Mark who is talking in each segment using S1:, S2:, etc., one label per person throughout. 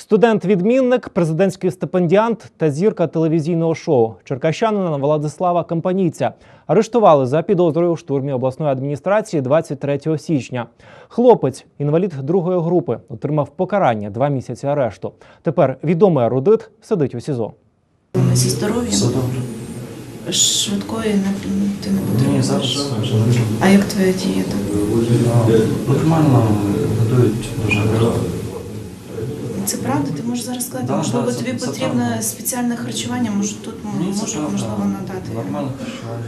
S1: Студент-відмінник, президентський стипендіант та зірка телевізійного шоу черкащанина Владислава Кампанійця арештували за підозрою у штурмі обласної адміністрації 23 січня. Хлопець, інвалід другої групи, отримав покарання два місяці арешту. Тепер відомий ерудит сидить у СІЗО.
S2: Зі здоров'ям
S3: добре.
S2: швидкої не, ти не
S3: можу.
S2: А як твоя дієта?
S3: Нормально годують дуже.
S2: Це правда? Ти можеш зараз сказати,
S3: Да,
S2: можливо,
S3: да,
S2: тобі
S3: це
S2: потрібне
S3: правда.
S2: спеціальне харчування, може тут
S3: Ні, це
S2: можуть можливо надати.
S3: Нормально харчування.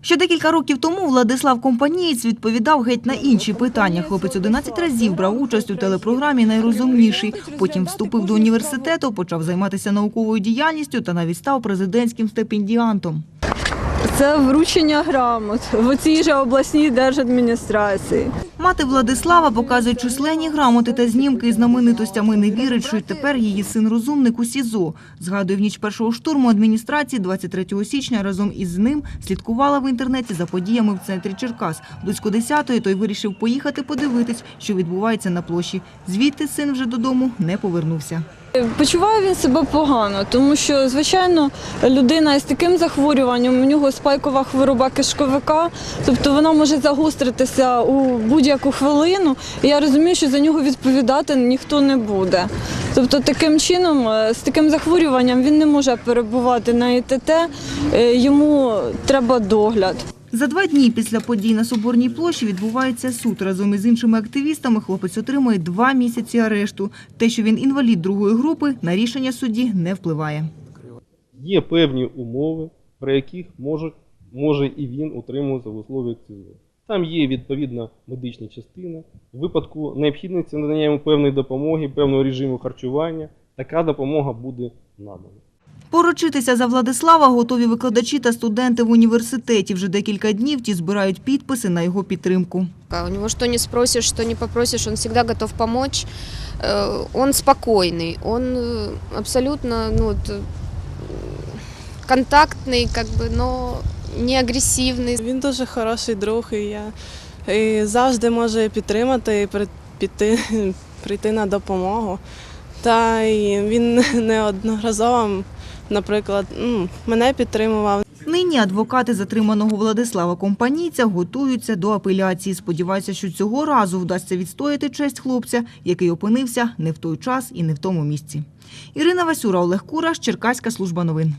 S4: Ще декілька років тому Владислав Компанієць відповідав геть на інші питання. Хлопець 11 разів брав участь у телепрограмі Найрозумніший. Потім вступив до університету, почав займатися науковою діяльністю та навіть став президентським стипендіантом.
S5: Це вручення грамот в цій же обласній держадміністрації.
S4: Мати Владислава показує численні грамоти та знімки із знаменитостями. Не вірить, що й тепер її син розумник у СІЗО. Згадує, в ніч першого штурму адміністрації 23 січня разом із ним слідкувала в інтернеті за подіями в центрі Черкас. Близько 10-ї той вирішив поїхати подивитись, що відбувається на площі. Звідти син вже додому не повернувся.
S5: Почуває він себе погано, тому що, звичайно, людина із таким захворюванням, у нього спайкова хвороба кишковика, тобто вона може загостритися у будь-яку хвилину. І я розумію, що за нього відповідати ніхто не буде. Тобто, таким чином, е, з таким захворюванням він не може перебувати на ІТТ, е, йому треба догляд.
S4: За два дні після подій на Соборній площі відбувається суд. Разом із іншими активістами хлопець отримує два місяці арешту. Те, що він інвалід другої групи, на рішення судді не впливає.
S6: Є певні умови, при яких може, може і він утримуватися в условиях СІЗО. Там є відповідна медична частина. В випадку необхідності надання йому певної допомоги, певного режиму харчування, така допомога буде надана.
S4: Поручитися за Владислава готові викладачі та студенти в університеті. Вже декілька днів ті збирають підписи на його підтримку.
S7: А У него что не спросишь, что не попросишь, он всегда готов помочь. Э, Он спокойный, он э, абсолютно ну, вот, э, контактный, как бы, но не агрессивный.
S8: Він дуже хороший друг, і я і завжди може підтримати і при- піти, прийти на допомогу. Та й він неодноразово, наприклад, мене підтримував.
S4: Нині адвокати затриманого Владислава Компанійця готуються до апеляції. Сподіваються, що цього разу вдасться відстояти честь хлопця, який опинився не в той час і не в тому місці. Ірина Васюра, Олег Кураш, Черкаська служба новин.